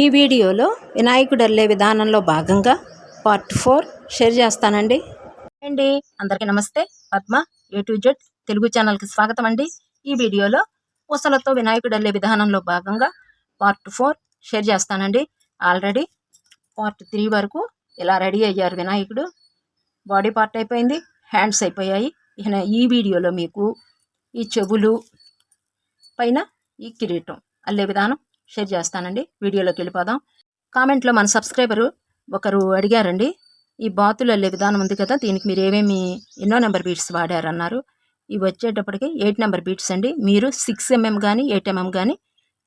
ఈ వీడియోలో వినాయకుడు అల్లే విధానంలో భాగంగా పార్ట్ ఫోర్ షేర్ చేస్తానండి. అండి అందరికీ నమస్తే. పద్మ యూట్యూబ్ జెడ్ తెలుగు ఛానల్కి స్వాగతం అండి. ఈ వీడియోలో పూసలతో వినాయకుడు వెళ్ళే విధానంలో భాగంగా పార్ట్ ఫోర్ షేర్ చేస్తానండి. ఆల్రెడీ పార్ట్ త్రీ వరకు ఇలా రెడీ అయ్యారు వినాయకుడు. బాడీ పార్ట్ అయిపోయింది హ్యాండ్స్ అయిపోయాయి. ఈ వీడియోలో మీకు ఈ చెవులు పైన ఈ కిరీటం అల్లే విధానం షేర్ చేస్తానండి. వీడియోలోకి వెళ్ళిపోదాం. కామెంట్లో మన సబ్స్క్రైబరు ఒకరు అడిగారండి. ఈ బాతులు వెళ్ళే విధానం ఉంది కదా దీనికి మీరు ఏమేమి ఎన్నో నెంబర్ బీట్స్ వాడారన్నారు. ఇవి వచ్చేటప్పటికి ఎయిట్ నెంబర్ బీట్స్ అండి. మీరు సిక్స్ ఎంఎం కానీ ఎయిట్ ఎంఎం కానీ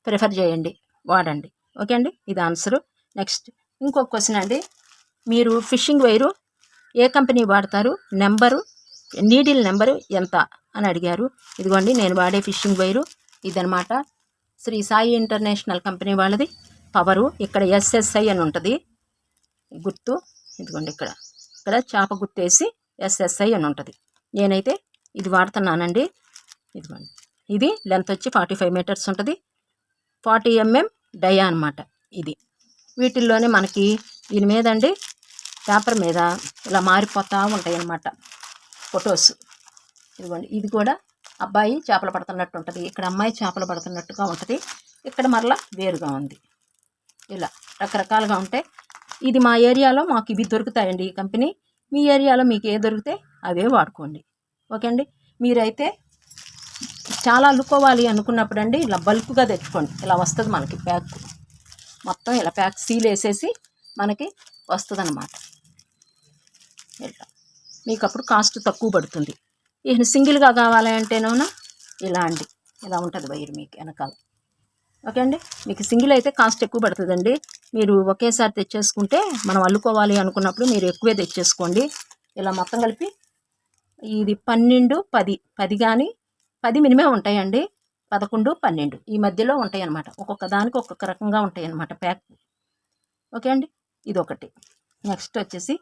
ప్రిఫర్ చేయండి వాడండి. ఓకే అండి? ఇది ఆన్సరు. నెక్స్ట్ ఇంకొక క్వశ్చన్ అండి. మీరు ఫిషింగ్ వైరు ఏ కంపెనీ వాడతారు? నెంబరు నీడిల్ నెంబరు ఎంత? అని అడిగారు. ఇదిగోండి నేను వాడే ఫిషింగ్ వైరు ఇదనమాట శ్రీ సాయి ఇంటర్నేషనల్ కంపెనీ వాళ్ళది. పవరు ఇక్కడ ఎస్ఎస్ఐ అని ఉంటుంది. గుర్తు ఇదిగోండి ఇక్కడ. ఇక్కడ చేప గుర్తేసి ఎస్ఎస్ఐ అని ఉంటుంది. నేనైతే ఇది వాడుతున్నానండి. ఇదిగోండి. ఇది లెంత్ వచ్చి ఫార్టీ ఫైవ్ మీటర్స్ ఉంటుంది. ఫార్టీ ఎంఎం డయా అనమాట ఇది. వీటిల్లోనే మనకి దీని మీద అండి పేపర్ మీద ఇలా మారిపోతూ ఉంటాయి అన్నమాట ఫొటోస్. ఇదిగోండి. ఇది కూడా అబ్బాయి చేపలు పడుతున్నట్టు ఉంటుంది ఇక్కడ అమ్మాయి చేపలు పడుతున్నట్టుగా ఉంటుంది ఇక్కడ మరలా వేరుగా ఉంది. ఇలా రకరకాలుగా ఉంటాయి ఇది మా ఏరియాలో మాకు ఇవి దొరుకుతాయండి ఈ కంపెనీ మీ ఏరియాలో మీకు ఏ దొరికితే అవే వాడుకోండి. ఓకే అండి మీరైతే చాలా అల్లుకోవాలి అనుకున్నప్పుడు అండి ఇలా బల్క్గా తెచ్చుకోండి. ఇలా వస్తుంది మనకి ప్యాక్. మొత్తం ఇలా ప్యాక్ సీల్ వేసేసి మనకి వస్తుంది అన్నమాట ఇట్లా మీకు అప్పుడు కాస్ట్ తక్కువ పడుతుంది. ఈయన సింగిల్గా కావాలి అంటేనోనా ఇలా అండి ఇలా ఉంటుంది వైర్ మీకు వెనకాల. ఓకే అండి? మీకు సింగిల్ అయితే కాస్ట్ ఎక్కువ పడుతుందండి. మీరు ఒకేసారి తెచ్చేసుకుంటే మనం అల్లుకోవాలి అనుకున్నప్పుడు మీరు ఎక్కువే తెచ్చేసుకోండి. ఇలా మొత్తం కలిపి ఇది పన్నెండు పది పది కానీ పది మినిమం ఉంటాయండి. పదకొండు పన్నెండు ఈ మధ్యలో ఉంటాయి అన్నమాట ఒక్కొక్క దానికి ఒక్కొక్క రకంగా ఉంటాయి అన్నమాట ప్యాక్. ఓకే అండి? ఇది ఒకటి నెక్స్ట్ వచ్చేసి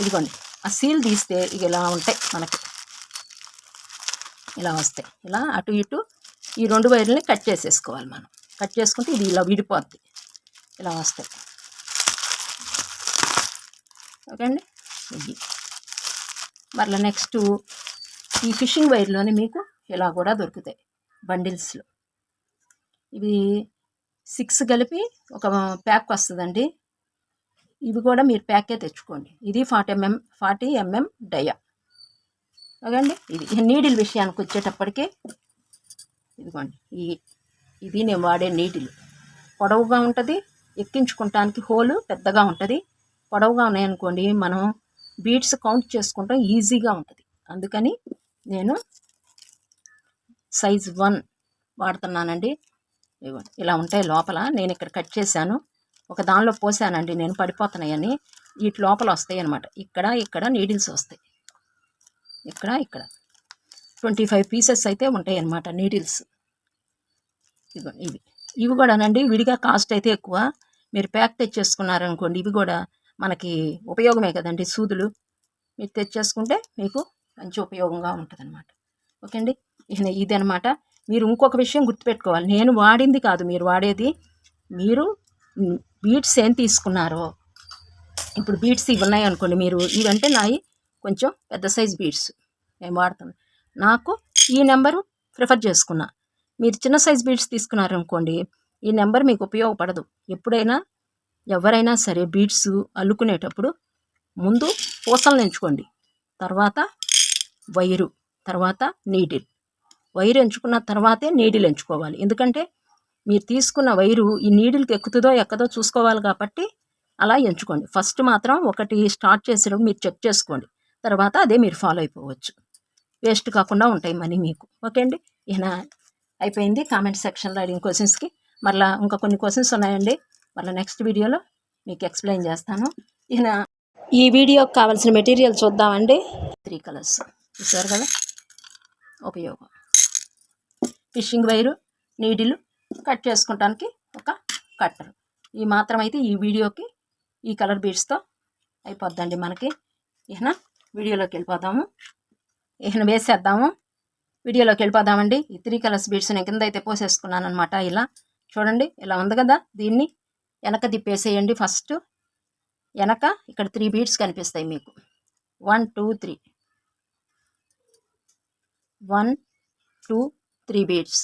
ఇదిగోండి. ఆ సీల్ తీస్తే ఇక ఇలా ఉంటాయి మనకి. ఇలా వస్తాయి. ఇలా అటు ఇటు ఈ రెండు వైర్లని కట్ చేసేసుకోవాలి మనం. కట్ చేసుకుంటే ఇది ఇలా విడిపోద్ది. ఇలా వస్తాయి. ఓకే అండి ఇది. మరలా నెక్స్ట్ ఈ ఫిషింగ్ వైర్లోనే మీకు ఇలా కూడా దొరుకుతాయి బండిల్స్లో. ఇవి సిక్స్ కలిపి ఒక ప్యాక్ వస్తుందండి. ఇవి కూడా మీరు ప్యాకే తెచ్చుకోండి. ఇది forty mm forty mm dia. Okay అండి ఇది నీడిల్ విషయానికి వచ్చేటప్పటికి ఇదిగోండి. ఈ ఇది నేను వాడే నీడిల్. పొడవుగా ఉంటుంది ఎక్కించుకుంటానికి హోలు పెద్దగా ఉంటుంది. పొడవుగా ఉన్నాయనుకోండి మనం బీట్స్ కౌంట్ చేసుకుంటాం ఈజీగా ఉంటుంది. అందుకని నేను సైజ్ వన్ వాడుతున్నానండి. ఇదిగోండి. ఇలా ఉంటాయి లోపల. నేను ఇక్కడ కట్ చేశాను. ఒక దానిలో పోసానండి నేను పడిపోతున్నాయని. వీటి లోపల వస్తాయి అనమాట ఇక్కడ ఇక్కడ నీడిల్స్ వస్తాయి. ఇక్కడ ఇక్కడ. ట్వంటీ ఫైవ్ పీసెస్ అయితే ఉంటాయి అనమాట నీడిల్స్. ఇదిగో ఇవి. ఇవి కూడానండి విడిగా కాస్ట్ అయితే ఎక్కువ. మీరు ప్యాక్ తెచ్చేసుకున్నారనుకోండి ఇవి కూడా మనకి ఉపయోగమే కదండి సూదులు. మీరు తెచ్చేసుకుంటే మీకు మంచి ఉపయోగంగా ఉంటుంది అనమాట ఓకే అండి ఇది అనమాట మీరు ఇంకొక విషయం గుర్తుపెట్టుకోవాలి. నేను వాడింది కాదు మీరు వాడేది. మీరు బీట్స్ ఏం తీసుకున్నారో? ఇప్పుడు బీట్స్ ఇవి ఉన్నాయి అనుకోండి మీరు. ఇవంటే నాయి కొంచెం పెద్ద సైజ్ బీట్స్ నేను వాడుతాను నాకు ఈ నెంబరు ప్రిఫర్ చేసుకున్నా. మీరు చిన్న సైజ్ బీట్స్ తీసుకున్నారనుకోండి ఈ నెంబర్ మీకు ఉపయోగపడదు. ఎప్పుడైనా ఎవరైనా సరే బీట్స్ అల్లుకునేటప్పుడు ముందు పూసలను ఎంచుకోండి. తర్వాత వైరు తర్వాత నీడిల్. వైరు ఎంచుకున్న తర్వాతే నీడిల్ ఎంచుకోవాలి. ఎందుకంటే మీరు తీసుకున్న వైరు ఈ నీడిల్కి ఎక్కుతుందో ఎక్కదో చూసుకోవాలి కాబట్టి అలా ఎంచుకోండి. ఫస్ట్ మాత్రం ఒకటి స్టార్ట్ చేసేటప్పుడు మీరు చెక్ చేసుకోండి. తర్వాత అదే మీరు ఫాలో అయిపోవచ్చు. వేస్ట్ కాకుండా ఉంటాయి మనీ మీకు. ఓకే అండి? ఈయన అయిపోయింది కామెంట్ సెక్షన్లో అడిగిన క్వశ్చన్స్కి. మళ్ళీ ఇంకా కొన్ని క్వశ్చన్స్ ఉన్నాయండి. మళ్ళీ నెక్స్ట్ వీడియోలో మీకు ఎక్స్ప్లెయిన్ చేస్తాను. ఈయన ఈ వీడియోకి కావాల్సిన మెటీరియల్ చూద్దామండి. Three colours. చూసారు కదా? ఉపయోగం. ఫిషింగ్ వైరు నీడిలు కట్ చేసుకోవటానికి ఒక కట్టర్. ఈ మాత్రం అయితే ఈ వీడియోకి ఈ కలర్ బీడ్స్తో అయిపోద్దండి మనకి. ఈయన వీడియోలోకి వెళ్ళిపోదాము. ఈయన వేసేద్దాము. వీడియోలోకి వెళ్ళిపోదామండి. ఈ త్రీ కలర్స్ బీడ్స్ నేను కింద అయితే పోసేసుకున్నాను అనమాట ఇలా. చూడండి ఇలా ఉంది కదా దీన్ని. వెనక తిప్పేసేయండి ఫస్ట్. వెనక ఇక్కడ త్రీ బీడ్స్ కనిపిస్తాయి మీకు. One two three. One two three beads.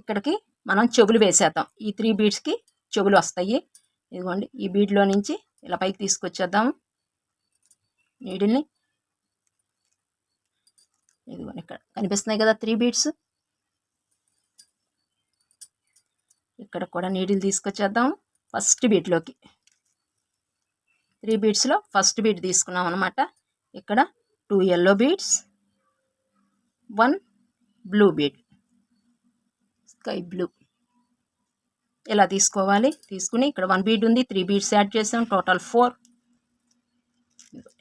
ఇక్కడికి మనం చెవులు వేసేద్దాం. ఈ త్రీ బీడ్స్కి చెవులు వస్తాయి. ఇదిగోండి ఈ బీడ్లో నుంచి ఇలా పైకి తీసుకొచ్చేద్దాం. నీడిల్ని. ఇదిగోండి ఇక్కడ కనిపిస్తున్నాయి కదా త్రీ బీడ్స్. ఇక్కడ కూడా నీడిల్ తీసుకొచ్చేద్దాం ఫస్ట్ బీట్లోకి త్రీ బీడ్స్లో ఫస్ట్ బీట్ తీసుకున్నాం అనమాట ఇక్కడ two yellow beads one blue bead sky blue. ఇలా తీసుకోవాలి? తీసుకుని ఇక్కడ వన్ బీడ్ ఉంది త్రీ బీడ్స్ యాడ్ చేసాం టోటల్ ఫోర్.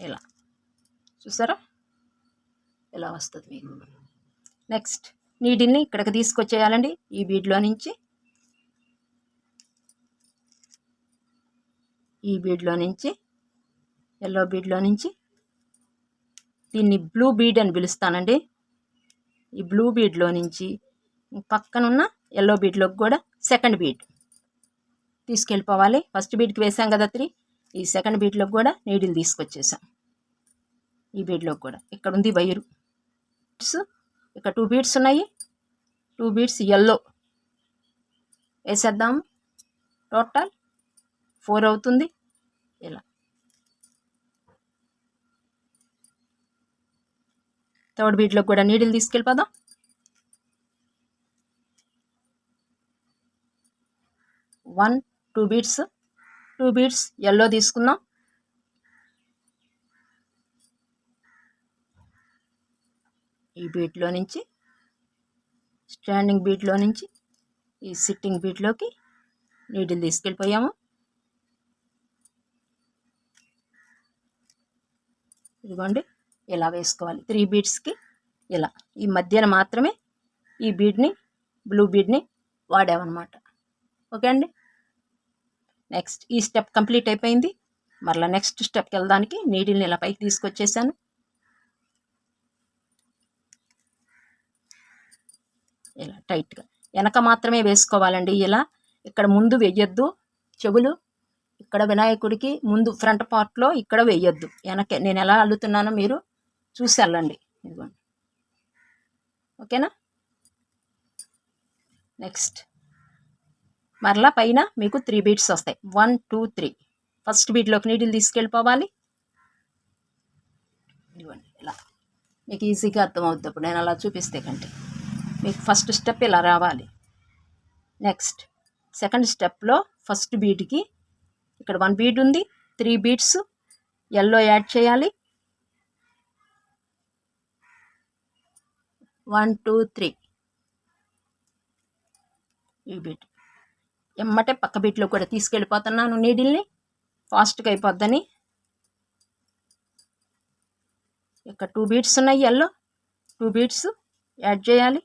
ఇలా. చూసారా? ఇలా వస్తుంది మీకు? నెక్స్ట్ నీడిల్ని ఇక్కడికి తీసుకొచ్చేయాలండి ఈ బీడ్లో నుంచి. ఈ బీడ్లో నుంచి ఎల్లో బీడ్లో నుంచి. దీన్ని బ్లూ బీడ్ అని పిలుస్తానండి. ఈ బ్లూ బీడ్లో నుంచి పక్కనున్న ఎల్లో బీడ్లోకి కూడా సెకండ్ బీడ్ తీసుకెళ్ళిపోవాలి. ఫస్ట్ బీడ్కి వేసాం కదా త్రీ. ఈ సెకండ్ బీడ్లోకి కూడా నీడిల్ తీసుకొచ్చేసాం. ఈ బీడ్లోకి కూడా. ఇక్కడ ఉంది వైరు ఇక్కడ టూ బీడ్స్ ఉన్నాయి. టూ బీడ్స్ ఎల్లో వేసేద్దాం. టోటల్ ఫోర్ అవుతుంది. ఇలా. థర్డ్ బీట్లోకి కూడా needle తీసుకెళ్ళిపోదాం. One two beads two beads yellow తీసుకుందాం. ఈ బీట్లో నుంచి స్టాండింగ్ బీట్లో నుంచి ఈ సిట్టింగ్ బీట్లోకి నీటిని తీసుకెళ్ళిపోయాము. ఇదిగోండి ఇలా వేసుకోవాలి. త్రీ బీట్స్కి ఇలా. ఈ మధ్యన మాత్రమే ఈ బీడ్ని బ్లూ బీడ్ని వాడామన్నమాట. ఓకే అండి? నెక్స్ట్ ఈ స్టెప్ కంప్లీట్ అయిపోయింది. మరలా నెక్స్ట్ స్టెప్కి వెళ్ళడానికి నీడిల్ని ఇలా పైకి తీసుకొచ్చేసాను. ఇలా టైట్గా వెనక మాత్రమే వేసుకోవాలండి ఇలా. ఇక్కడ ముందు వేయొద్దు. చెవులు ఇక్కడ వినాయకుడికి ముందు ఫ్రంట్ పార్ట్లో ఇక్కడ వేయొద్దు. వెనకే నేను ఎలా అల్లుతున్నానో మీరు చూసి వెళ్ళండి. ఇదిగోండి. ఓకేనా నెక్స్ట్ మరలా పైన మీకు త్రీ బీట్స్ వస్తాయి. వన్ టూ త్రీ ఫస్ట్ బీట్లోకి నీటిని తీసుకెళ్ళిపోవాలి. ఇవ్వండి ఇలా. మీకు ఈజీగా అర్థమవుద్ది అప్పుడు. నేను అలా చూపిస్తే కంటే. మీకు ఫస్ట్ స్టెప్ ఇలా రావాలి. నెక్స్ట్ సెకండ్ స్టెప్లో ఫస్ట్ బీట్కి ఇక్కడ వన్ బీట్ ఉంది. త్రీ బీట్స్ ఎల్లో యాడ్ చేయాలి. వన్ టూ త్రీ ఈ బీట్ ఎమ్మటే పక్క బీట్లో కూడా తీసుకెళ్ళిపోతున్నాను నీడిల్ని. ఫాస్ట్గా అయిపోద్దని. ఇక్కడ టూ బీట్స్ ఉన్నాయి ఎల్లో. టూ బీట్స్ యాడ్ చేయాలి.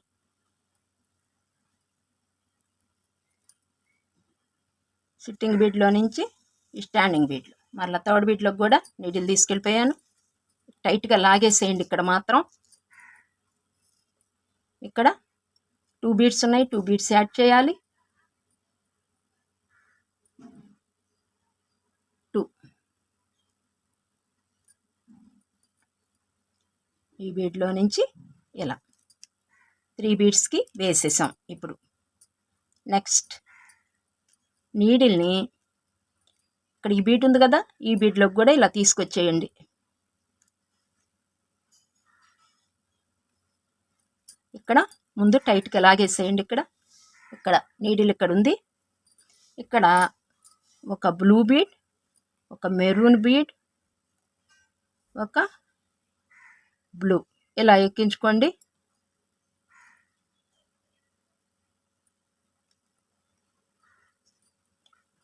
సిట్టింగ్ బీట్లో నుంచి ఈ స్టాండింగ్ బీట్లు మళ్ళీ థర్డ్ బీట్లోకి కూడా నీడిల్ తీసుకెళ్ళిపోయాను. టైట్గా లాగేసేయండి ఇక్కడ మాత్రం. ఇక్కడ టూ బీట్స్ ఉన్నాయి. టూ బీట్స్ యాడ్ చేయాలి టూ ఈ బీడ్లో నుంచి ఇలా త్రీ బీడ్స్కి వేసేసాం ఇప్పుడు. నెక్స్ట్ నీడిల్ని ఇక్కడ ఈ బీట్ ఉంది కదా ఈ బీట్లోకి కూడా ఇలా తీసుకొచ్చేయండి. ఇక్కడ ముందు టైట్గా లాగేసేయండి ఇక్కడ. ఇక్కడ నీడిల్ ఇక్కడ ఉంది. ఇక్కడ ఒక బ్లూ బీడ్ ఒక మెరూన్ బీడ్ ఒక బ్లూ ఇలా ఎక్కించుకోండి.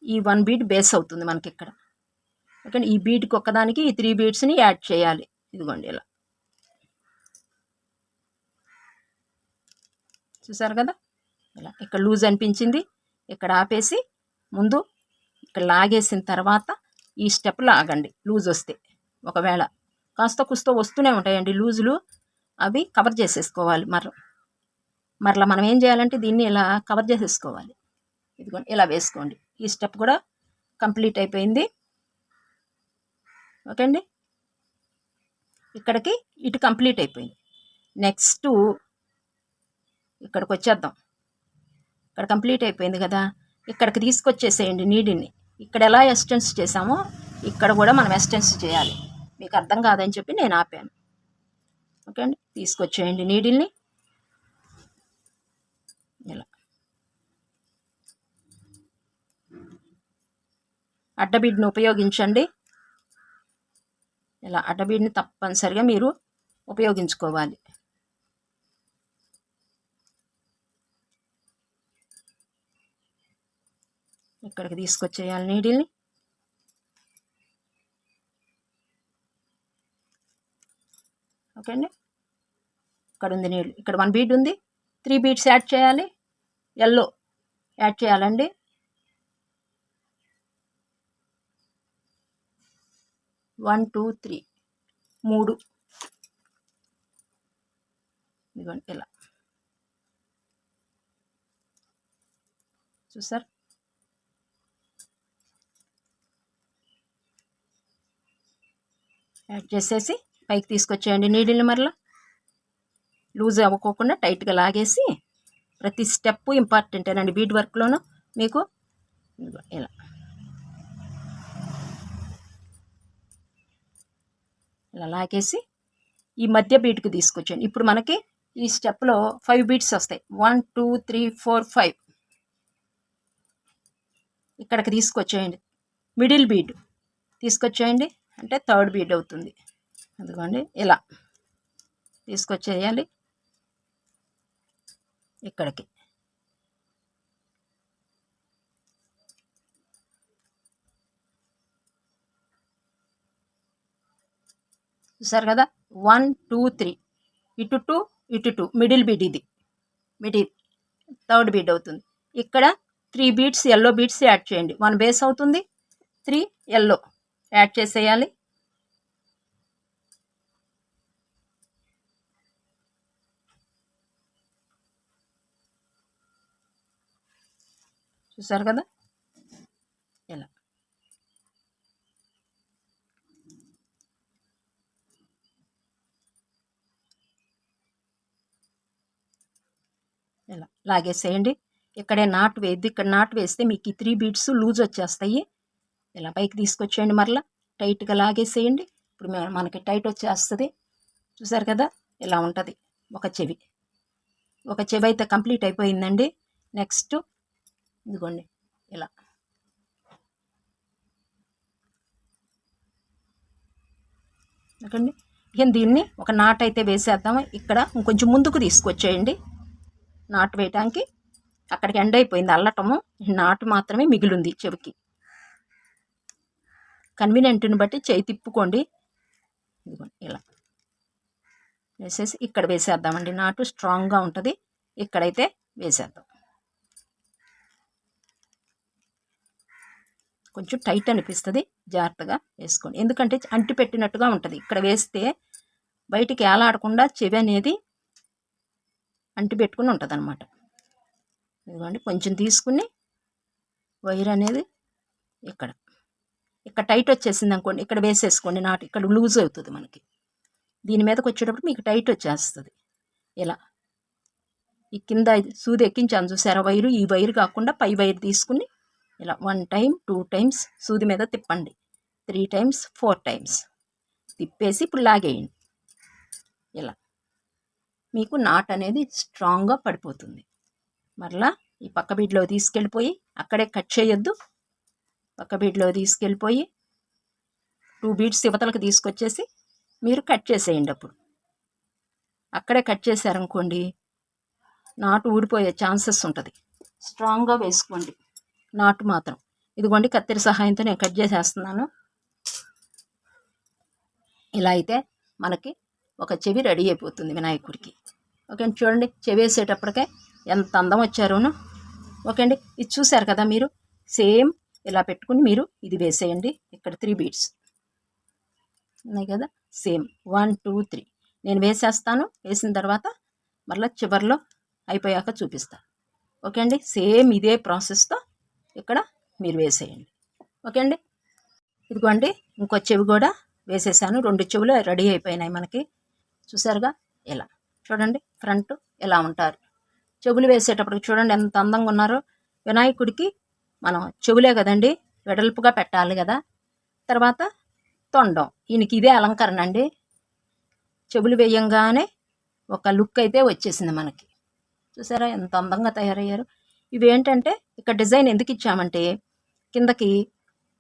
ఈ వన్ బీట్ బేస్ అవుతుంది మనకి ఇక్కడ ఓకే ఈ బీట్కి ఒక్కదానికి ఈ త్రీ బీట్స్ని యాడ్ చేయాలి. ఇదిగోండి ఇలా. చూసారు కదా? ఇలా ఇక్కడ లూజ్ అనిపించింది. ఇక్కడ ఆపేసి ముందు ఇక్కడ లాగేసిన తర్వాత ఈ స్టెప్ లాగండి. లూజ్ వస్తే. ఒకవేళ కాస్త కుస్తో వస్తూనే ఉంటాయండి లూజులు. అవి కవర్ చేసేసుకోవాలి మర మరలా మనం ఏం చేయాలంటే దీన్ని ఇలా కవర్ చేసేసుకోవాలి. ఇదిగోండి ఇలా వేసుకోండి. ఈ స్టెప్ కూడా కంప్లీట్ అయిపోయింది. ఓకే అండి? ఇక్కడికి ఇటు కంప్లీట్ అయిపోయింది. నెక్స్ట్ ఇక్కడికి వచ్చేద్దాం. ఇక్కడ కంప్లీట్ అయిపోయింది కదా? ఇక్కడికి తీసుకొచ్చేసేయండి నీడిని. ఇక్కడ ఎలా ఎస్టెన్స్ చేసామో ఇక్కడ కూడా మనం ఎస్టెన్స్ చేయాలి. మీకు అర్థం కాదని చెప్పి నేను ఆపాను. ఓకే అండి? తీసుకొచ్చేయండి నీడిల్ని. ఇలా. అడ్డబీడ్ని ఉపయోగించండి. ఇలా అడ్డబీడ్ని తప్పనిసరిగా మీరు ఉపయోగించుకోవాలి. ఇక్కడికి తీసుకొచ్చేయాలి నీడిల్ని. ఓకే అండి ఇక్కడ ఉంది నీళ్ళు. ఇక్కడ వన్ బీట్ ఉంది. త్రీ బీట్స్ యాడ్ చేయాలి. ఎల్లో యాడ్ చేయాలండి. One two three. మూడు. ఇదిగోండి ఇలా. చూసారు? యాడ్ చేసేసి పైకి తీసుకొచ్చేయండి నీడిల్ని మరలా. లూజ్ అవ్వకోకుండా టైట్గా లాగేసి ప్రతి స్టెప్ ఇంపార్టెంటేనండి బీడ్ వర్క్లోనూ మీకు. ఇలా. ఇలా లాగేసి ఈ మధ్య బీట్కి తీసుకొచ్చాను ఇప్పుడు మనకి ఈ స్టెప్లో ఫైవ్ బీట్స్ వస్తాయి. One two three four five. ఇక్కడికి తీసుకొచ్చేయండి. Middle bead తీసుకొచ్చేయండి. అంటే థర్డ్ బీడ్ అవుతుంది. అదిగోండి ఇలా. తీసుకొచ్చేయాలి ఇక్కడికి. చూసారు కదా? One two three. ఇటు టూ ఇటు టూ. మిడిల్ బీట్ ఇది. మిడిల్ థర్డ్ బీట్ అవుతుంది. ఇక్కడ three beads yellow beads add చేయండి. వన్ బేస్ అవుతుంది త్రీ ఎల్లో యాడ్ చేసేయాలి. చూసారు కదా? ఇలా. ఇలా. లాగేసేయండి. ఇక్కడే నాటు వేద్ది ఇక్కడ నాటు వేస్తే మీకు ఈ త్రీ బీట్స్ లూజ్ వచ్చేస్తాయి. ఇలా పైకి తీసుకొచ్చేయండి మరలా. టైట్గా లాగేసేయండి. ఇప్పుడు మనకి టైట్ వచ్చేస్తుంది. చూసారు కదా? ఇలా ఉంటుంది. ఒక చెవి. ఒక చెవి అయితే కంప్లీట్ అయిపోయిందండి. నెక్స్ట్ ఇదిగోండి ఇలా. ఓకండి ఇక దీన్ని ఒక నాట్ అయితే వేసేద్దాం ఇక్కడ ఇంకొంచెం ముందుకు తీసుకొచ్చేయండి. నాటు వేయటానికి అక్కడికి ఎండ్ అయిపోయింది అల్లటము. నాటు మాత్రమే మిగిలింది చెవికి. కన్వీనియంట్ని బట్టి చేయి తిప్పుకోండి. ఇదిగోండి ఇలా. వేసేసి ఇక్కడ వేసేద్దామండి. నాటు స్ట్రాంగ్గా ఉంటుంది. ఇక్కడైతే వేసేద్దాం. కొంచెం టైట్ అనిపిస్తుంది. జాగ్రత్తగా వేసుకోండి. ఎందుకంటే అంటి పెట్టినట్టుగా ఉంటుంది. ఇక్కడ వేస్తే బయటికి ఏలాడకుండా చెవి అనేది అంటి పెట్టుకుని ఉంటుంది అనమాట ఇదిగోండి కొంచెం తీసుకుని వైర్ అనేది ఇక్కడ. ఇక్కడ టైట్ వచ్చేసింది అనుకోండి ఇక్కడ వేసేసుకోండి. నాటు ఇక్కడ లూజ్ అవుతుంది మనకి. దీని మీదకి వచ్చేటప్పుడు మీకు టైట్ వచ్చేస్తుంది. ఇలా. ఈ కింద సూది ఎక్కించాను చూసారా? వైరు ఈ వైరు కాకుండా పై వైర్ తీసుకుని ఇలా వన్ టైం టూ టైమ్స్ సూది మీద తిప్పండి. త్రీ టైమ్స్ ఫోర్ టైమ్స్ తిప్పేసి ఇప్పుడు లాగేయండి. ఇలా. మీకు నాట్ అనేది స్ట్రాంగ్గా పడిపోతుంది. మరలా ఈ పక్క బీడ్లో తీసుకెళ్ళిపోయి అక్కడే కట్ చేయొద్దు. పక్క బీడ్లో తీసుకెళ్ళిపోయి టూ బీడ్స్ యువతలకు తీసుకొచ్చేసి మీరు కట్ చేసేయండి అప్పుడు. అక్కడే కట్ చేశారనుకోండి నాటు ఊడిపోయే ఛాన్సెస్ ఉంటుంది. స్ట్రాంగ్గా వేసుకోండి. నాటు మాత్రం. ఇదిగోండి కత్తెర సహాయంతో నేను కట్ చేసేస్తున్నాను. ఇలా అయితే మనకి ఒక చెవి రెడీ అయిపోతుంది వినాయకుడికి. ఓకే అండి చూడండి చెవి వేసేటప్పటికే ఎంత అందం వచ్చారోను. ఓకే అండి ఇది చూశారు కదా మీరు? సేమ్ ఇలా పెట్టుకుని మీరు ఇది వేసేయండి. ఇక్కడ త్రీ బీట్స్. ఉన్నాయి కదా? సేమ్. One two three. నేను వేసేస్తాను వేసిన తర్వాత మళ్ళీ చివరిలో అయిపోయాక చూపిస్తాను ఓకే అండి సేమ్ ఇదే ప్రాసెస్తో ఇక్కడ మీరు వేసేయండి. ఓకే అండి? ఇదిగోండి ఇంకో చెవి కూడా వేసేసాను. రెండు చెవులు రెడీ అయిపోయినాయి మనకి. చూసారుగా? ఇలా. చూడండి ఫ్రంట్ ఎలా ఉంటారు. చెవులు వేసేటప్పటికి చూడండి ఎంత అందంగా ఉన్నారో. వినాయకుడికి మనం చెవులే కదండి వెడల్పుగా పెట్టాలి కదా. తర్వాత తొండం. ఈయనకి ఇదే అలంకరణ అండి. చెవులు వేయంగానే ఒక లుక్ అయితే వచ్చేసింది మనకి. చూసారా ఎంత అందంగా తయారయ్యారు. ఇవి ఏంటంటే ఇక్కడ డిజైన్ ఎందుకు ఇచ్చామంటే కిందకి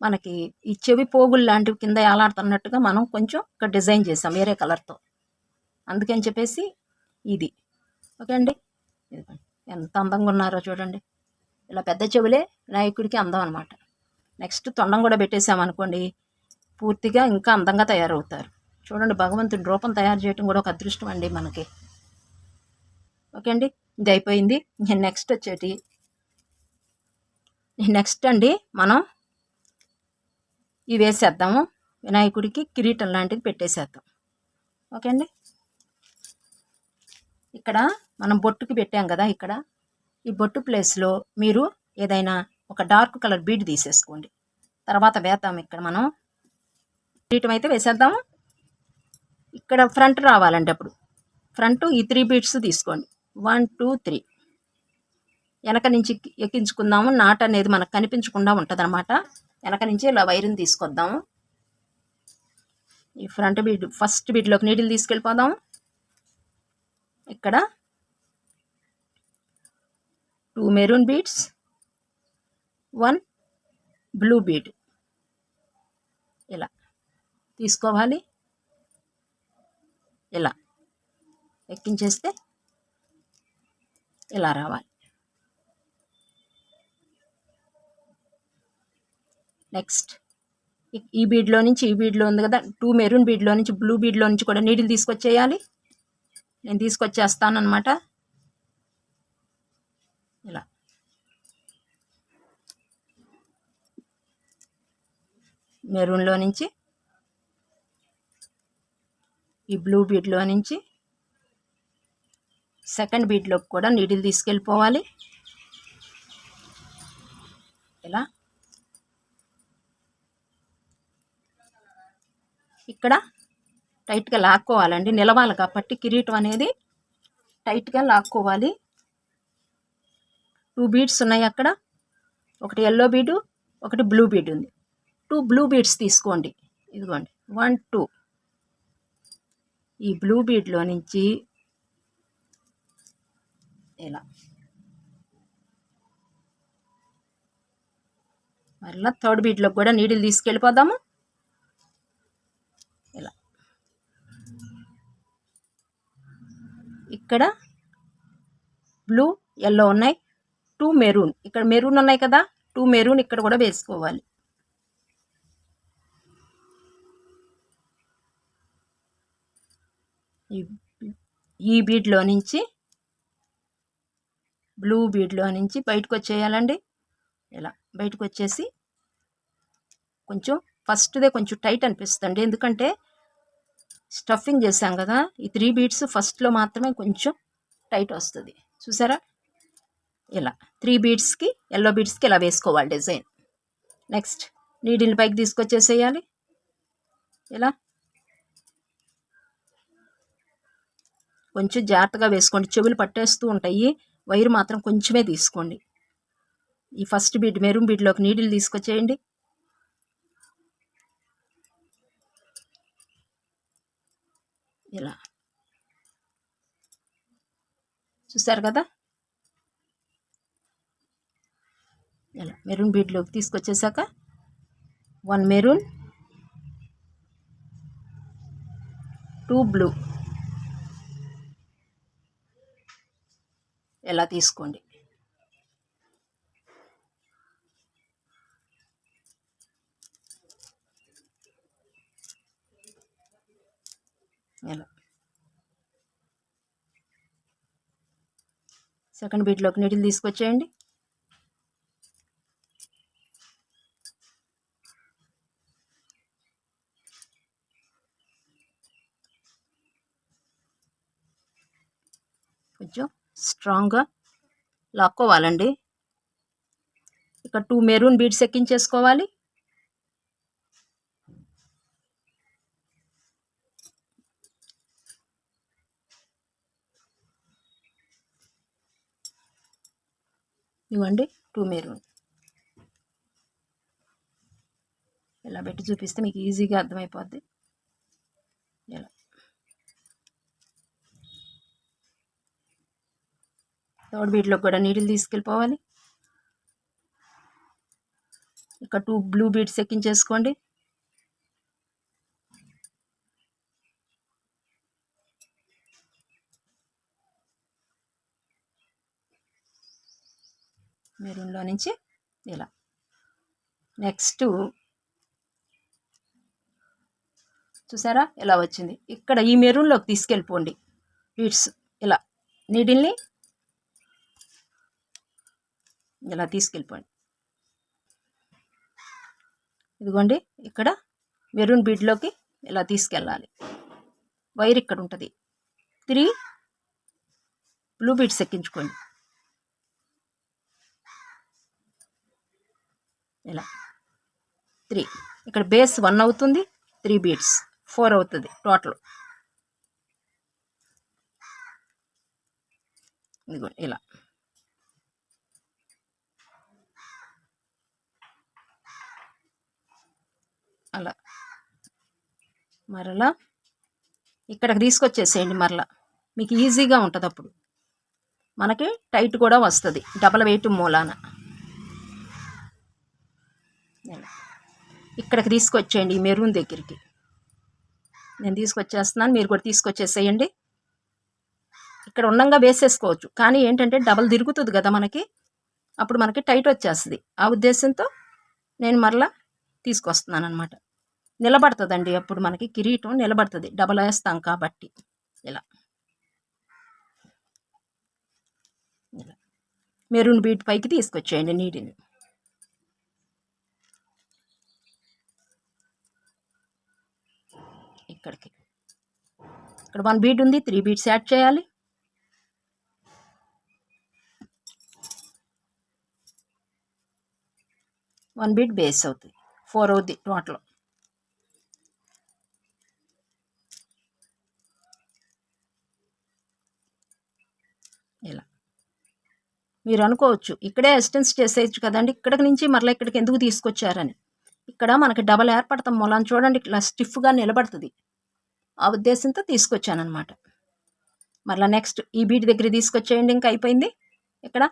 మనకి ఈ చెవి పోగులు లాంటివి కింద ఏలాడుతున్నట్టుగా మనం కొంచెం ఇక్కడ డిజైన్ చేసాం వేరే కలర్తో. అందుకని చెప్పేసి ఇది. ఓకే అండి? ఎంత అందంగా ఉన్నారో చూడండి. ఇలా పెద్ద చెవులే వినాయకుడికి అందం అనమాట నెక్స్ట్ తొండం కూడా పెట్టేసామనుకోండి పూర్తిగా ఇంకా అందంగా తయారవుతారు. చూడండి భగవంతుడి రూపం తయారు చేయడం కూడా ఒక అదృష్టం అండి మనకి. ఓకే అండి? ఇది అయిపోయింది. నెక్స్ట్ వచ్చేటి నెక్స్ట్ అండి మనం ఇవి వేసేద్దాము. వినాయకుడికి కిరీటం లాంటిది పెట్టేసేద్దాం. ఓకే అండి? ఇక్కడ మనం బొట్టుకి పెట్టాం కదా ఇక్కడ. ఈ బొట్టు ప్లేస్లో మీరు ఏదైనా ఒక డార్క్ కలర్ బీడ్ తీసేసుకోండి. తర్వాత వేద్దాం ఇక్కడ మనం. కిరీటం అయితే వేసేద్దాము. ఇక్కడ ఫ్రంట్ రావాలండి అప్పుడు. ఫ్రంట్ ఈ త్రీ బీడ్స్ తీసుకోండి. వన్ టూ త్రీ వెనక నుంచి ఎక్కించుకుందాము. నాట్ అనేది మనకు కనిపించకుండా ఉంటుంది అనమాట వెనక నుంచి ఇలా వైరుని తీసుకొద్దాము. ఈ ఫ్రంట్ బీడ్ ఫస్ట్ బీడ్లోకి నీడిల్ తీసుకెళ్ళిపోదాము ఇక్కడ two maroon beads one blue bead. ఇలా తీసుకోవాలి. ఇలా ఎక్కించేస్తే ఇలా రావాలి. నెక్స్ట్. ఈ- ఈ బీడ్లో నుంచి ఈ బీడ్లో ఉంది కదా టూ మెరూన్ బీడ్లో నుంచి బ్లూ బీడ్లో నుంచి కూడా నీడిల్ తీసుకొచ్చేయాలి. నేను తీసుకొచ్చేస్తాను అనమాట ఇలా. మెరూన్లో నుంచి ఈ బ్లూ బీడ్లో నుంచి సెకండ్ బీడ్లోకి కూడా నీడిల్ తీసుకెళ్ళిపోవాలి. ఇలా. ఇక్కడ టైట్గా లాక్కోవాలండి. నిలవాలి కాబట్టి కిరీటం అనేది టైట్గా లాక్కోవాలి. టూ బీడ్స్ ఉన్నాయి అక్కడ. ఒకటి ఎల్లో బీడు ఒకటి బ్లూ బీడ్ ఉంది. టూ బ్లూ బీడ్స్ తీసుకోండి. ఇదిగోండి. One two. ఈ బ్లూ బీడ్లో నుంచి ఇలా. మరలా థర్డ్ బీడ్లోకి కూడా నీడిల్ తీసుకెళ్ళిపోదాము ఇలా ఇక్కడ బ్లూ ఎల్లో ఉన్నాయి. టూ మెరూన్ ఇక్కడ మెరూన్ ఉన్నాయి కదా? టూ మెరూన్ ఇక్కడ కూడా వేసుకోవాలి. ఈ బీడ్లో నుంచి బ్లూ బీడ్లో నుంచి బయటకు వచ్చేయాలండి. ఇలా బయటకు వచ్చేసి కొంచెం ఫస్ట్దే కొంచెం టైట్ అనిపిస్తుంది ఎందుకంటే స్టఫింగ్ చేసాం కదా? ఈ త్రీ బీడ్స్ ఫస్ట్లో మాత్రమే కొంచెం టైట్ వస్తుంది. చూసారా? ఇలా. త్రీ బీడ్స్కి ఎల్లో బీడ్స్కి ఇలా వేసుకోవాలి డిజైన్. నెక్స్ట్ నీడిల్ పైకి తీసుకొచ్చేసేయాలి. ఇలా. కొంచెం జాగ్రత్తగా వేసుకోండి. చెవులు పట్టేస్తూ ఉంటాయి. వైర్ మాత్రం కొంచెమే తీసుకోండి. ఈ ఫస్ట్ బీడ్ మెరూన్ బీడ్లోకి నీడిల్ తీసుకొచ్చేయండి. ఇలా. చూసారు కదా? ఇలా మెరూన్ బీడ్లోకి తీసుకొచ్చేసాక వన్ మెరూన్ టూ బ్లూ. ఎలా తీసుకోండి. ఇలా సెకండ్ బీట్లోకి నీటిని తీసుకొచ్చేయండి. కొంచెం స్ట్రాంగ్గా లాక్కోవాలండి. ఇక్కడ టూ మెరూన్ బీడ్స్ ఎక్కించేసుకోవాలి. ఇవ్వండి. టూ మెరూన్ ఇలా పెట్టి చూపిస్తే మీకు ఈజీగా అర్థమైపోద్ది. ఇలా. తోడు బీట్లో కూడా నీడిల్ తీసుకెళ్ళిపోవాలి. ఇక్కడ టూ బ్లూ బీడ్స్ ఎక్కించేసుకోండి. మెరూన్లో నుంచి ఇలా. నెక్స్ట్ చూసారా? ఇలా వచ్చింది. ఇక్కడ ఈ మెరూన్లోకి తీసుకెళ్ళిపోండి. బీడ్స్ ఇలా. నీడిల్ని ఇలా తీసుకెళ్ళిపోండి. ఇదిగోండి ఇక్కడ మెరూన్ బీడ్లోకి ఇలా తీసుకెళ్ళాలి. వైర్ ఇక్కడ ఉంటుంది. త్రీ బ్లూ బీడ్స్ ఎక్కించుకోండి. ఇలా. త్రీ. ఇక్కడ బేస్ వన్ అవుతుంది త్రీ బీట్స్. ఫోర్ అవుతుంది టోటల్. ఇదిగో ఇలా. అలా. మరలా. ఇక్కడికి తీసుకొచ్చేసేయండి మరలా. మీకు ఈజీగా ఉంటుంది అప్పుడు మనకి టైట్ కూడా వస్తుంది డబల్ వెయిట్ మూలాన ఇలా. ఇక్కడికి తీసుకొచ్చేయండి ఈ మెరూన్ దగ్గరికి. నేను తీసుకొచ్చేస్తున్నాను మీరు కూడా తీసుకొచ్చేసేయండి. ఇక్కడ ఉండంగా వేసేసుకోవచ్చు కానీ ఏంటంటే డబల్ తిరుగుతుంది కదా మనకి. అప్పుడు మనకి టైట్ వచ్చేస్తుంది. ఆ ఉద్దేశంతో నేను మరలా తీసుకొస్తున్నాను అనమాట నిలబడుతుందండి అప్పుడు మనకి కిరీటం నిలబడుతుంది డబల్ వేస్తాం కాబట్టి. ఇలా. ఇలా. మెరూన్ బీట్ పైకి తీసుకొచ్చేయండి నీటిని. ఇక్కడికి. ఇక్కడ వన్ బీట్ ఉంది త్రీ బీట్స్ యాడ్ చేయాలి. వన్ బీట్ బేస్ అవుతుంది ఫోర్ అవుద్ది టోటల్. ఇలా. మీరు అనుకోవచ్చు ఇక్కడే అసిస్టెన్స్ చేసేయచ్చు కదండి. ఇక్కడికి నుంచి మరలా ఇక్కడికి ఎందుకు తీసుకొచ్చారని. ఇక్కడ మనకి డబల్ ఏర్పడతాం మూలాన్ని చూడండి ఇట్లా స్టిఫ్గా నిలబడుతుంది. ఆ ఉద్దేశంతో తీసుకొచ్చానమాట మరలా నెక్స్ట్ ఈ బీట్ దగ్గర తీసుకొచ్చేయండి ఇంకా అయిపోయింది. ఇక్కడ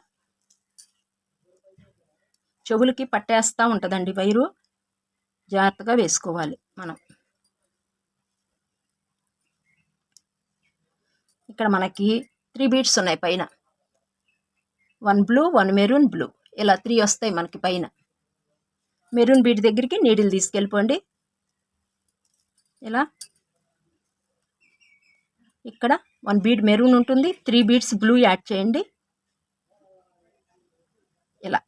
చెవులకి పట్టేస్తూ ఉంటుందండి వైరు. జాగ్రత్తగా వేసుకోవాలి మనం. ఇక్కడ మనకి త్రీ బీట్స్ ఉన్నాయి పైన. One blue one maroon blue ఇలా త్రీ వస్తాయి మనకి పైన. మెరూన్ బీట్ దగ్గరికి నీడిల్ తీసుకెళ్ళిపోండి. ఇలా ఇక్కడ వన్ బీడ్ మెరూన్ ఉంటుంది. త్రీ బీడ్స్ బ్లూ యాడ్ చేయండి. ఇలా.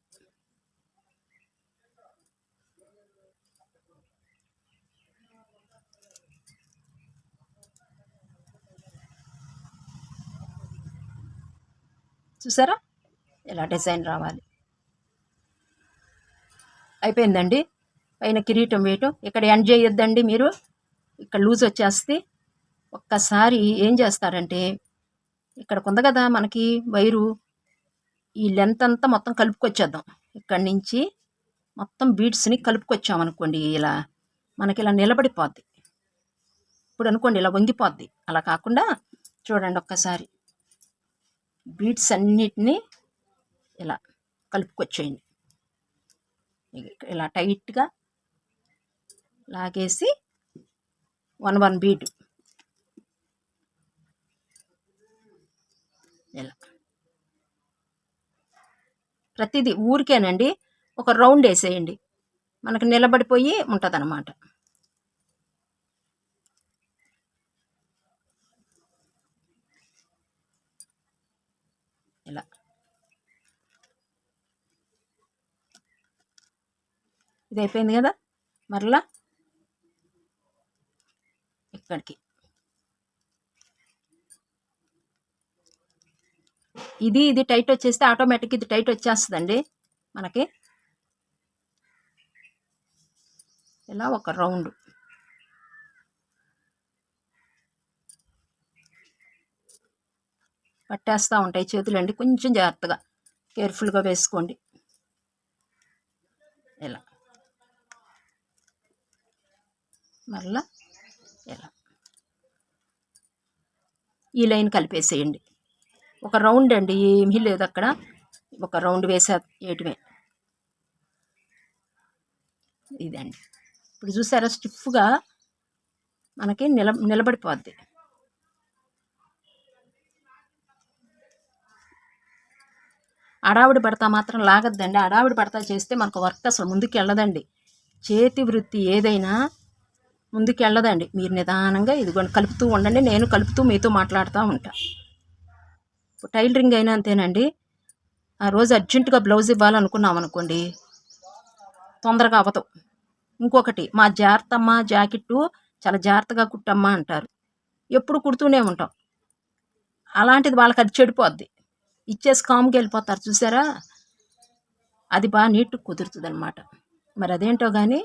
చూసారా? ఇలా డిజైన్ రావాలి. అయిపోయిందండి. పైన కిరీటం వేయటం. ఇక్కడ ఎండ్ చేయొద్దండి మీరు. ఇక్కడ లూజ్ వచ్చేస్తే ఒక్కసారి ఏం చేస్తారంటే ఇక్కడ ఉంది కదా మనకి వైరు ఈ లెంత్ అంతా మొత్తం కలుపుకొచ్చేద్దాం. ఇక్కడి నుంచి మొత్తం బీడ్స్ని కలుపుకొచ్చామనుకోండి ఇలా మనకి ఇలా నిలబడిపోద్ది. ఇప్పుడు అనుకోండి ఇలా వంగిపోద్ది. అలా కాకుండా చూడండి ఒక్కసారి. బీడ్స్ అన్నిటినీ ఇలా కలుపుకొచ్చేయండి. ఇలా టైట్గా లాగేసి వన్ వన్ బీడ్ ఇలా ప్రతిదీ ఊరికేనండి. ఒక రౌండ్ వేసేయండి. మనకు నిలబడిపోయి ఉంటుంది ఇలా. ఇది అయిపోయింది కదా? మరలా. ఇక్కడికి. ఇది ఇది టైట్ వచ్చేస్తే ఆటోమేటిక్ ఇది టైట్ వచ్చేస్తుందండి మనకి. ఇలా ఒక రౌండ్. పట్టేస్తూ ఉంటాయి చేతులండి కొంచెం జాగ్రత్తగా కేర్ఫుల్గా వేసుకోండి. ఇలా. మళ్ళా ఇలా. ఈ లైన్ కలిపేసేయండి. ఒక రౌండ్ అండి ఏమీ లేదు అక్కడ. ఒక రౌండ్ వేసే వేయటమే ఇదండి. ఇప్పుడు చూసారా స్టిఫ్గా మనకి నిల నిలబడిపోద్ది. అడావిడి పడతా మాత్రం లాగద్దండి. అడావిడి పడతా చేస్తే మనకు వర్క్ అసలు ముందుకు వెళ్ళదండి చేతి వృత్తి ఏదైనా ముందుకు వెళ్ళదండి మీరు నిదానంగా ఇదిగోండి కలుపుతూ ఉండండి. నేను కలుపుతూ మీతో మాట్లాడుతూ ఉంటాను టైలరింగ్ అయినా అంతేనండి. ఆ రోజు అర్జెంటుగా బ్లౌజ్ ఇవ్వాలనుకున్నాం అనుకోండి తొందరగా అవ్వదు. ఇంకొకటి మా జాగ్రత్తమ్మ జాకెట్టు చాలా జాగ్రత్తగా కుట్టమ్మా అంటారు. ఎప్పుడు కుడుతూనే ఉంటాం. అలాంటిది వాళ్ళకి అది చెడిపోద్ది. ఇచ్చేసి కామ్కి వెళ్ళిపోతారు చూసారా? అది బాగా నీట్గా కుదురుతుంది అనమాట మరి అదేంటో కానీ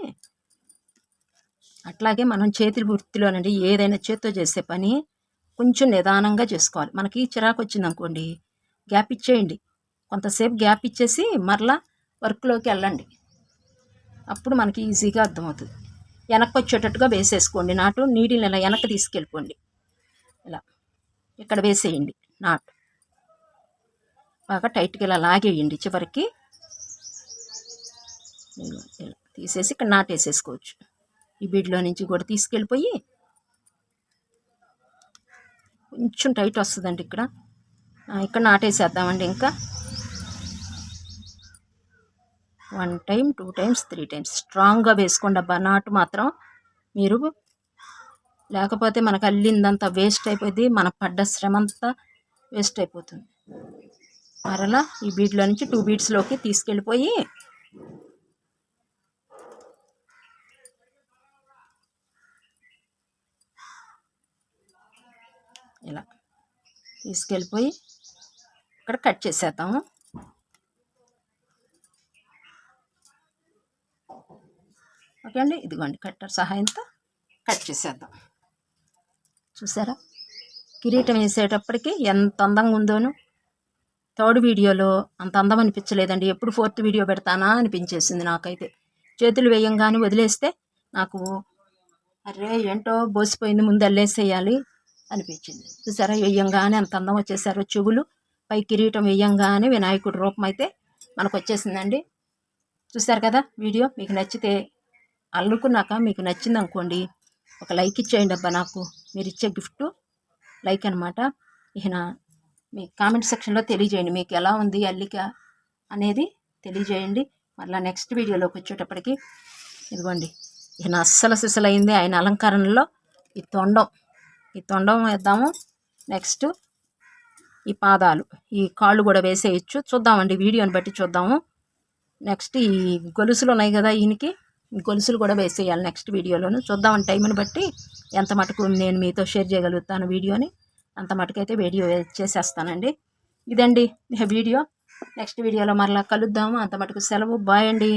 అట్లాగే మనం చేతి వృత్తిలోనండి ఏదైనా చేత్తో చేసే పని కొంచెం నిదానంగా చేసుకోవాలి. మనకి చిరాకు వచ్చింది అనుకోండి గ్యాప్ ఇచ్చేయండి. కొంతసేపు గ్యాప్ ఇచ్చేసి మరలా వర్క్లోకి వెళ్ళండి. అప్పుడు మనకి ఈజీగా అర్థమవుతుంది. వెనక్కి వచ్చేటట్టుగా వేసేసుకోండి. నాటు నీటిని ఇలా వెనక్కి తీసుకెళ్ళిపోండి. ఇలా ఇక్కడ వేసేయండి నాటు. బాగా టైట్గా ఇలా లాగేయండి చివరికి. తీసేసి ఇక్కడ నాటేసేసుకోవచ్చు ఈ బీడ్లో నుంచి కూడా తీసుకెళ్ళిపోయి కొంచెం టైట్ వస్తుందండి ఇక్కడ. ఇక్కడ నాటేసేద్దామండి ఇంకా. One time two times three times స్ట్రాంగ్గా వేసుకోండి అబ్బా నాటు మాత్రం. మీరు లేకపోతే మనకు అల్లిందంతా వేస్ట్ అయిపోయింది మన పడ్డ శ్రమ అంతా వేస్ట్ అయిపోతుంది. మరలా ఈ బీడ్లో నుంచి టూ బీడ్స్లోకి తీసుకెళ్ళిపోయి ఇలా తీసుకెళ్ళిపోయి ఇక్కడ కట్ చేసేద్దాము. ఓకే అండి ఇదిగోండి కట్టర్ సహాయంతో కట్ చేసేద్దాం. చూసారా? కిరీటం వేసేటప్పటికి ఎంత అందంగా ఉందోను. థర్డ్ వీడియోలో అంత అందం అనిపించలేదండి. ఎప్పుడు ఫోర్త్ వీడియో పెడతానా అనిపించేసింది నాకైతే. చేతులు వేయంగానే వదిలేస్తే నాకు అరే ఏంటో బోసిపోయింది ముందు అల్లేసేయాలి అనిపించింది. చూసారా? వేయంగానే అంత అందం వచ్చేసారో చెవులు. పై కిరీటం వేయంగానే వినాయకుడి రూపం అయితే మనకు వచ్చేసిందండి. చూసారు కదా వీడియో? మీకు నచ్చితే అల్లుకున్నాక మీకు నచ్చింది అనుకోండి. ఒక లైక్ ఇచ్చేయండి అబ్బా నాకు. మీరు ఇచ్చే గిఫ్ట్ లైక్ అనమాట ఇక మీ కామెంట్ సెక్షన్లో తెలియజేయండి. మీకు ఎలా ఉంది అల్లిక అనేది తెలియజేయండి. మళ్ళీ నెక్స్ట్ వీడియోలోకి వచ్చేటప్పటికి ఇదిగోండి. ఈయన అస్సలు సిసలైంది. ఆయన అలంకరణలో ఈ తొండం ఈ తొండం వేద్దాము. నెక్స్ట్ ఈ పాదాలు. ఈ కాళ్ళు కూడా వేసేయచ్చు. చూద్దామండి వీడియోని బట్టి చూద్దాము. నెక్స్ట్ ఈ గొలుసులు ఉన్నాయి కదా ఈయనకి. గొలుసులు కూడా వేసేయాలి నెక్స్ట్ వీడియోలోను. చూద్దామని టైంని బట్టి ఎంత మటుకు నేను మీతో షేర్ చేయగలుగుతాను వీడియోని. అంత మటుకైతే వీడియో చేసేస్తానండి. ఇదండి వీడియో. నెక్స్ట్ వీడియోలో మరలా కలుద్దాము. అంత మటుకు సెలవు. బాయ్ అండి.